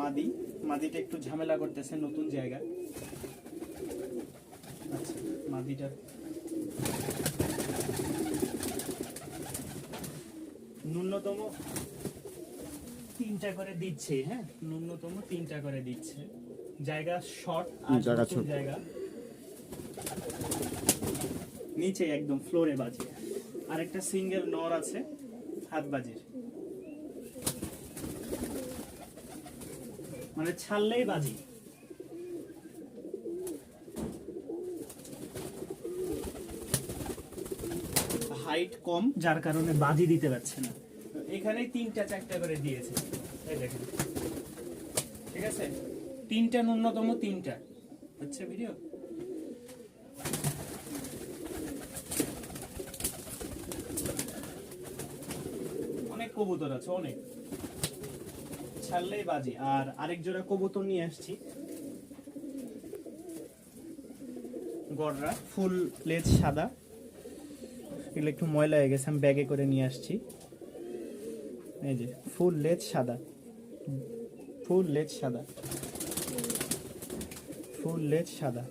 মাদি। মাদিটা একটু ঝামেলা করতেছে নতুন জায়গা। আচ্ছা মাদিটা। ন্যূনতম তিনটা করে দিচ্ছে হ্যাঁ? ন্যূনতম তিনটা করে দিচ্ছে। জায়গা শর্ট আর জায়গা ছোট। জায়গা। নিচে একদম ফ্লোরে বাজে। আরেকটা সিঙ্গেল নর আছে হাত বাজির। মানে ছাড়লেই বাজি। হাইট কম, যার কারণে বাজি দিতে পারছে না। এখানে তিনটা চারটা করে দিয়েছে। ঠিক আছে? তিনটা ন্যূনতম তিনটা। হচ্ছে ভিডিও অনেক কবুতর আছে, অনেক। ছাড়লেই বাজি। আর আরেক জোড়া কবুতর নিয়ে আসছি। গড়রা, ফুল লেজ সাদা। এগুলো একটু ময়লা হয়ে গেছে, আমি ব্যাগে করে নিয়ে আসছি। এই যে, ফুল লেজ সাদা। ফুল লেজ সাদা। ফুল লেজ সাদা।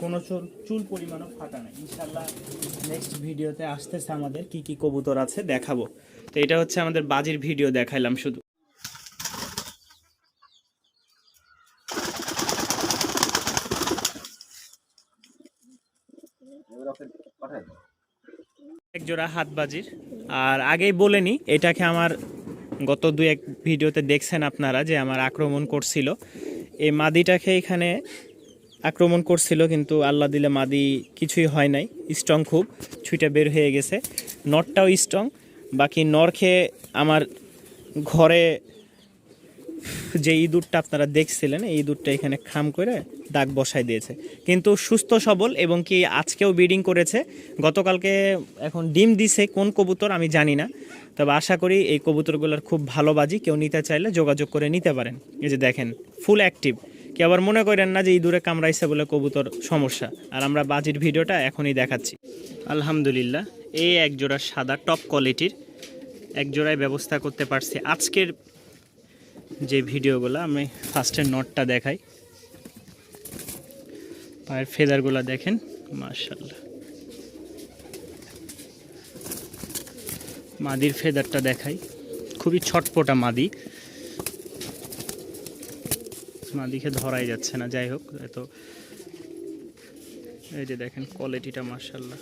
কোনো চুল চুল পরিমাণও ফাটা নেই। ইনশাল্লাহ নেক্সট ভিডিওতে আসতেছে আমাদের কি কি কবুতর আছে দেখাবো। তো এটা হচ্ছে আমাদের বাজির ভিডিও দেখাইলাম শুধু। এক জোড়া হাত বাজির আর আগেই বলেনি এটাকে আমার গত দু এক ভিডিওতে দেখছেন আপনারা যে আমার আক্রমণ করছিল। এই মাদিটাকে এখানে আক্রমণ করছিল, কিন্তু আল্লাহ দিলে মাদি কিছুই হয় নাই। স্ট্রং খুব, ছুইটা বের হয়ে গেছে। নটটাও স্ট্রং, বাকি নর খেয়ে আমার ঘরে যে ইঁদুরটা আপনারা দেখছিলেন, এই ইঁদুরটা এখানে খাম করে দাগ বসাই দিয়েছে। কিন্তু সুস্থ, সবল এবং কি আজকেও ব্রিডিং করেছে। গতকালকে এখন ডিম দিছে, কোন কবুতর আমি জানি না। তবে আশা করি এই কবুতরগুলোর খুব ভালো বাজি, কেউ নিতে চাইলে যোগাযোগ করে নিতে পারেন। এই যে দেখেন ফুল অ্যাক্টিভ কি আবার মনে করেন না যে ইঁদুরে কামড়াইছে বলে কবুতর সমস্যা। আর আমরা বাজির ভিডিওটা এখনই দেখাচ্ছি। আলহামদুলিল্লাহ, এই এক জোড়া সাদা টপ কোয়ালিটির এক জোড়ায় ব্যবস্থা করতে পারছি। আজকের যে ভিডিওগুলো আমি ফার্স্টের নটটা দেখাই। পায়ের ফেদারগুলো দেখেন মার্শাল্লাহ মাদির ফেদারটা দেখাই। খুবই ছটপটা মাদি। মাদিকে ধরাই যাচ্ছে না, যাই হোক, এত। এই যে দেখেন কোয়ালিটিটা মার্শাল্লাহ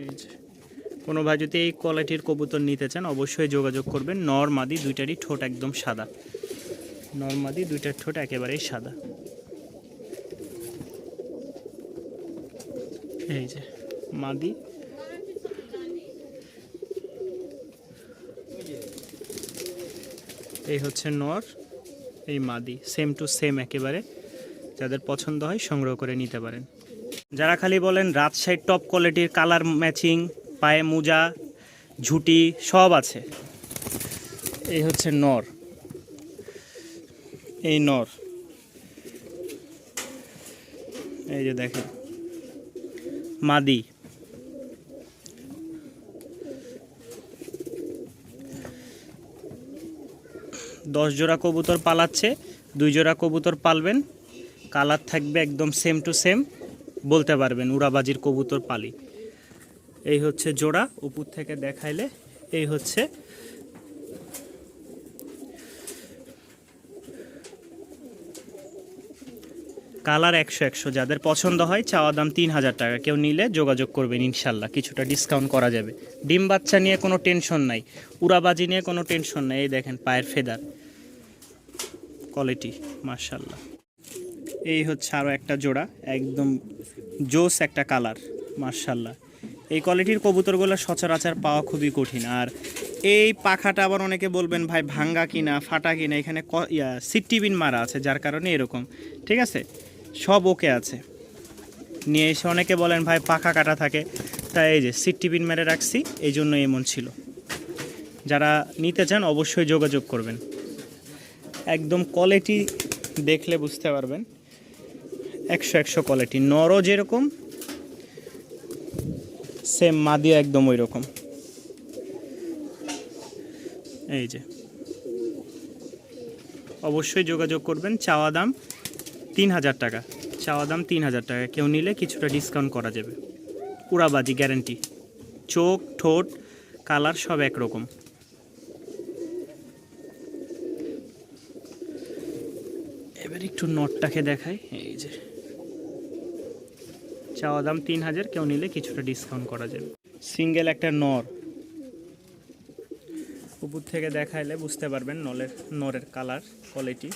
এই যে। কোনো ভাই যদি এই কোয়ালিটির কবুতর নিতে চান, অবশ্যই যোগাযোগ করবেন। নর মাদি দুইটারই ঠোঁট একদম সাদা। নর মাদি দুইটার ঠোঁট একেবারেই সাদা। এই যে মাদি। এই হচ্ছে নর, এই মাদি। সেম টু সেম একেবারে। যাদের পছন্দ হয় সংগ্রহ করে নিতে পারেন। যারা খালি বলেন রাজশাহী টপ কোয়ালিটির কালার ম্যাচিং পায়ে মোজা, ঝুটি সব আছে। এই হচ্ছে নর। এই নর। এই যে দেখেন, মাদি। দশ জোড়া কবুতর পালাচ্ছে, দুই জোড়া কবুতর পালবেন। কালার থাকবে একদম সেম টু সেম বলতে পারবেন উড়াবাজির কবুতর পালি। এই হচ্ছে জোড়া, উপর থেকে দেখাইলে এই হচ্ছে। কালার একশো একশো, যাদের পছন্দ হয় চাওয়া দাম তিন হাজার টাকা। কেউ নিলে যোগাযোগ করবেন ইনশাল্লাহ, কিছুটা ডিসকাউন্ট করা যাবে। ডিম বাচ্চা নিয়ে কোনো টেনশন নাই, উড়াবাজি নিয়ে কোনো টেনশন নাই। এই দেখেন পায়ের ফেদার কোয়ালিটি মার্শাল্লাহ এই হচ্ছে আরও একটা জোড়া, একদম জোস একটা কালার মার্শাল্লাহ এই কোয়ালিটির কবুতরগুলো সচরাচর পাওয়া খুবই কঠিন। আর এই পাখাটা আবার অনেকে বলবেন, ভাই, ভাঙ্গা কিনা, ফাটা কিনা, এখানে সিটিবিন মারা আছে, যার কারণে এরকম। ঠিক আছে? সব ওকে আছে। নিয়ে এসে অনেকে বলেন, ভাই, পাখা কাটা থাকে। তাই এই যে সিটিবিন মেরে রাখছি, এই জন্য এমন ছিল। যারা নিতে চান, অবশ্যই যোগাযোগ করবেন। একদম কোয়ালিটি দেখলে বুঝতে পারবেন। একশো একশো কোয়ালিটি নরও যেরকম সেম মাদিও একদম ওই রকম এই যে। অবশ্যই যোগাযোগ করবেন। চাওয়া দাম তিন হাজার টাকা। চাওয়া দাম তিন হাজার টাকা। কেউ নিলে কিছুটা ডিসকাউন্ট করা যাবে। উড়াবাজি গ্যারেন্টি চোখ, ঠোঁট কালার সব একরকম। এবার একটু নটটাকে দেখাই। এই যে। চাওয়া দাম তিন হাজার কেউ নিলে কিছুটা ডিসকাউন্ট করা যাবে সিঙ্গেল একটা নর। উপর থেকে দেখাইলে বুঝতে পারবেন নলের নরের কালার কোয়ালিটি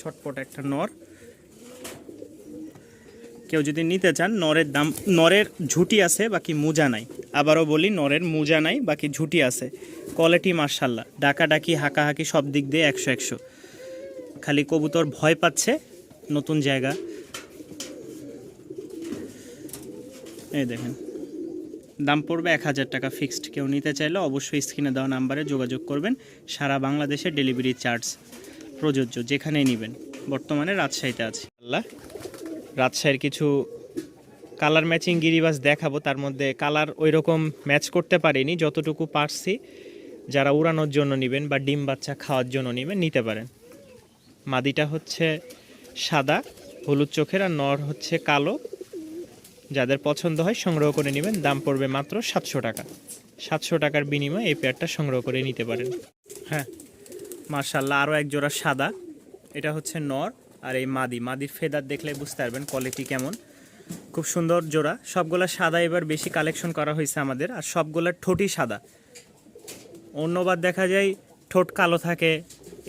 ছটপট একটা নর। কেউ যদি নিতে চান নরের দাম নরের ঝুটি আছে বাকি মোজা নাই। আবারও বলি নরের মোজা নাই বাকি ঝুটি আছে। কোয়ালিটি মার্শাল্লাহ ডাকাডাকি হাঁকাহাঁকি সব দিক দিয়ে একশো একশো। খালি কবুতর ভয় পাচ্ছে নতুন জায়গা। এই দেখেন। দাম পড়বে এক হাজার টাকা ফিক্সড কেউ নিতে চাইলে অবশ্যই স্ক্রিনে দেওয়া নাম্বারে যোগাযোগ করবেন। সারা বাংলাদেশে ডেলিভারি চার্জ প্রযোজ্য, যেখানেই নেবেন। বর্তমানে রাজশাহীতে আছে। আল্লাহ, রাজশাহীর কিছু কালার ম্যাচিং গিরিবাস দেখাবো। তার মধ্যে কালার ওই রকম ম্যাচ করতে পারিনি, যতটুকু পারছি। যারা উড়ানোর জন্য নেবেন বা ডিম বাচ্চা খাওয়ার জন্য নেবেন, নিতে পারেন। মাদিটা হচ্ছে সাদা, হলুদ চোখের, আর নর হচ্ছে কালো। যাদের পছন্দ হয় সংগ্রহ করে নেবেন, দাম পড়বে মাত্র সাতশো টাকা। সাতশো টাকার বিনিময়ে এই পেয়ারটা সংগ্রহ করে নিতে পারেন। হ্যাঁ মার্শাল্লাহ আরও এক জোড়া সাদা। এটা হচ্ছে নর আর এই মাদি। মাদির ফেদার দেখলে বুঝতে পারবেন কোয়ালিটি কেমন। খুব সুন্দর জোড়া। সবগুলা সাদা এবার বেশি কালেকশন করা হয়েছে আমাদের, আর সবগুলার ঠোঁটই সাদা। অন্যবার দেখা যায় ঠোঁট কালো থাকে,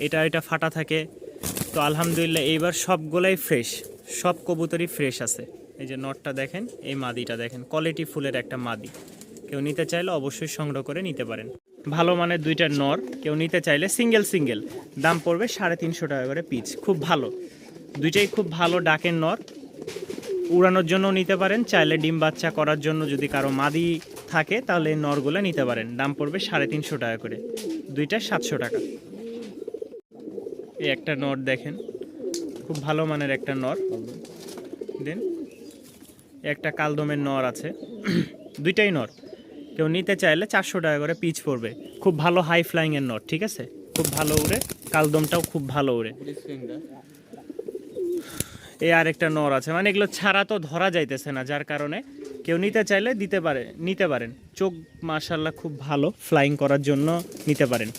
এটা এটা ফাটা থাকে। তো আলহামদুলিল্লাহ, এইবার সবগুলাই ফ্রেশ সব কবুতরই ফ্রেশ আছে। এই যে নটটা দেখেন, এই মাদিটা দেখেন কোয়ালিটি ফুলের একটা মাদি। কেউ নিতে চাইলে অবশ্যই সংগ্রহ করে নিতে পারেন। ভালো মানের দুইটা নর কেউ নিতে চাইলে সিঙ্গেল সিঙ্গেল দাম পড়বে সাড়ে তিনশো টাকা করে পিচ খুব ভালো। দুইটাই খুব ভালো ডাকের নর উড়ানোর জন্য নিতে পারেন, চাইলে ডিম বাচ্চা করার জন্য যদি কারও মাদি থাকে, তাহলে নরগুলো নিতে পারেন। দাম পড়বে সাড়ে তিনশো টাকা করে, দুইটা সাতশো টাকা। এই একটা নর দেখেন, খুব ভালো মানের একটা নর দেন। একটা কালদমের নর আছে। দুইটাই নর। কেউ নিতে চাইলে চারশো টাকা করে পিচ পড়বে। খুব ভালো হাই ফ্লাইংয়ের নর, ঠিক আছে? খুব ভালো উড়ে। কালদমটাও খুব ভালো উড়ে। এই আরেকটা নর আছে। মানে এগুলো ছাড়া তো ধরা যাইতেছে না, যার কারণে কেউ নিতে চাইলে দিতে পারে, নিতে পারেন। চোখ মার্শাল্লাহ খুব ভালো ফ্লাইং করার জন্য নিতে পারেন।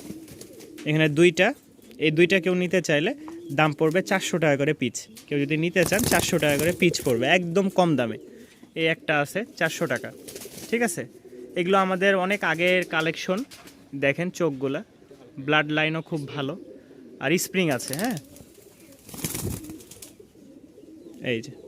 এখানে দুইটা, এই দুইটা কেউ নিতে চাইলে দাম পড়বে চারশো টাকা করে পিচ। কেউ যদি নিতে চান, চারশো টাকা করে পিচ পড়বে, একদম কম দামে। এই একটা আছে, চারশো টাকা। ঠিক আছে? এগুলো আমাদের অনেক আগের কালেকশন দেখেন চোখগুলা। ব্লাড লাইনও খুব ভালো। আর স্প্রিং আছে হ্যাঁ? এই যে।